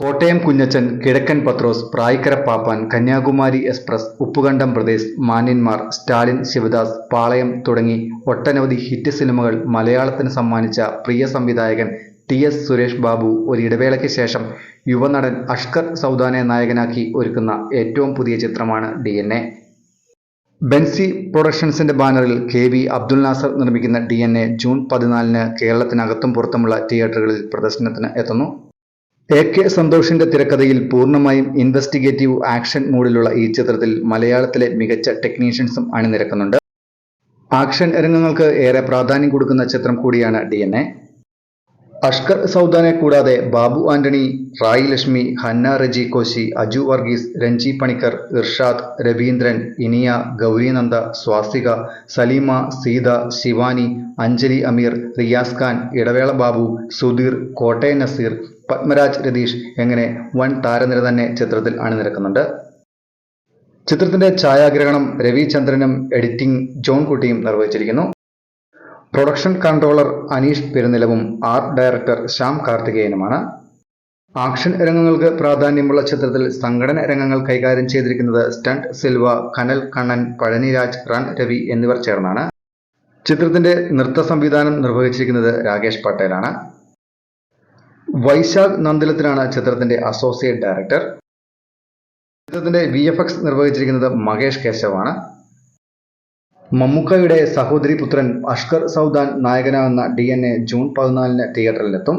കോട്ടയം കുഞ്ഞച്ചൻ കിഴക്കൻ പത്രോസ് Prayikkara Pappan Kanyakumari express Uppukandam പ്രദേശ് മാന്യന്മാർ സ്റ്റാലിൻ ശിവദാസ് പാളയം തുടങ്ങി ഒട്ടനവധി ഹിറ്റ് സിനിമകൾ മലയാളത്തിന് സമ്മാനിച്ച പ്രിയ സംവിധായകൻ ടി എസ് സുരേഷ് ബാബു ഒരു ഇടവേളയ്ക്ക് ശേഷം യുവനടൻ അഷ്കർ സൗദാനെ നായകനാക്കി ഒരുക്കുന്ന ഏറ്റവും പുതിയ ചിത്രമാണ് ഡി എൻ എ. ബെൻസി പ്രൊഡക്ഷൻസിന്റെ ബാനറിൽ കെ വി അബ്ദുൽ നാസർ നിർമ്മിക്കുന്ന ഡി എൻ എ ജൂൺ പതിനാലിന് കേരളത്തിനകത്തും പുറത്തുമുള്ള തിയേറ്ററുകളിൽ പ്രദർശനത്തിന് എത്തുന്നു. എ കെ സന്തോഷിന്റെ തിരക്കഥയിൽ പൂർണമായും ഇൻവെസ്റ്റിഗേറ്റീവ് ആക്ഷൻ മൂഡിലുള്ള ഈ ചിത്രത്തിൽ മലയാളത്തിലെ മികച്ച ടെക്നീഷ്യൻസും അണിനിരക്കുന്നുണ്ട്. ആക്ഷൻ രംഗങ്ങൾക്ക് ഏറെ പ്രാധാന്യം കൊടുക്കുന്ന ചിത്രം കൂടിയാണ് ഡി എൻ എ. അഷ്കർ സൗദാനെ കൂടാതെ ബാബു ആന്റണി റായി ലക്ഷ്മി ഹന്ന റജി കോശി അജു വർഗീസ് രഞ്ജി പണിക്കർ ഇർഷാദ് രവീന്ദ്രൻ ഇനിയ ഗൗരിനന്ദ സ്വാസിക സലീമ സീത ശിവാനി അഞ്ജലി അമീർ റിയാസ് ഖാൻ ഇടവേള ബാബു സുധീർ കോട്ടയ നസീർ പത്മരാജ് രതീഷ് എങ്ങനെ വൻ താരനിര തന്നെ ചിത്രത്തിൽ അണിനിരക്കുന്നുണ്ട്? ചിത്രത്തിന്റെ ഛായാഗ്രഹണം രവിചന്ദ്രനും എഡിറ്റിംഗ് ജോൺ കുട്ടിയും നിർവഹിച്ചിരിക്കുന്നു. പ്രൊഡക്ഷൻ കൺട്രോളർ അനീഷ് പെരുനിലവും ആർട്ട് ഡയറക്ടർ ശ്യാം കാർത്തികേയനുമാണ്. ആക്ഷൻ രംഗങ്ങൾക്ക് പ്രാധാന്യമുള്ള ചിത്രത്തിൽ സംഘടന രംഗങ്ങൾ കൈകാര്യം ചെയ്തിരിക്കുന്നത് സ്റ്റണ്ട് സിൽവ കനൽ കണ്ണൻ പഴനിരാജ് റൺ രവി എന്നിവർ ചേർന്നാണ്. ചിത്രത്തിന്റെ നൃത്ത സംവിധാനം നിർവഹിച്ചിരിക്കുന്നത് രാകേഷ് പട്ടേലാണ്. വൈശാഖ് നന്ദിലത്തിനാണ് ചിത്രത്തിന്റെ അസോസിയേറ്റ് ഡയറക്ടർ ചിത്രത്തിന്റെ വി എഫ് എക്സ് നിർവഹിച്ചിരിക്കുന്നത് മഹേഷ് കേശവാണ്. മമ്മൂക്കയുടെ സഹോദരി പുത്രൻ അഷ്കർ സൗദാൻ നായകനാകുന്ന ഡി എൻ എ ജൂൺ പതിനാലിന് തിയേറ്ററിലെത്തും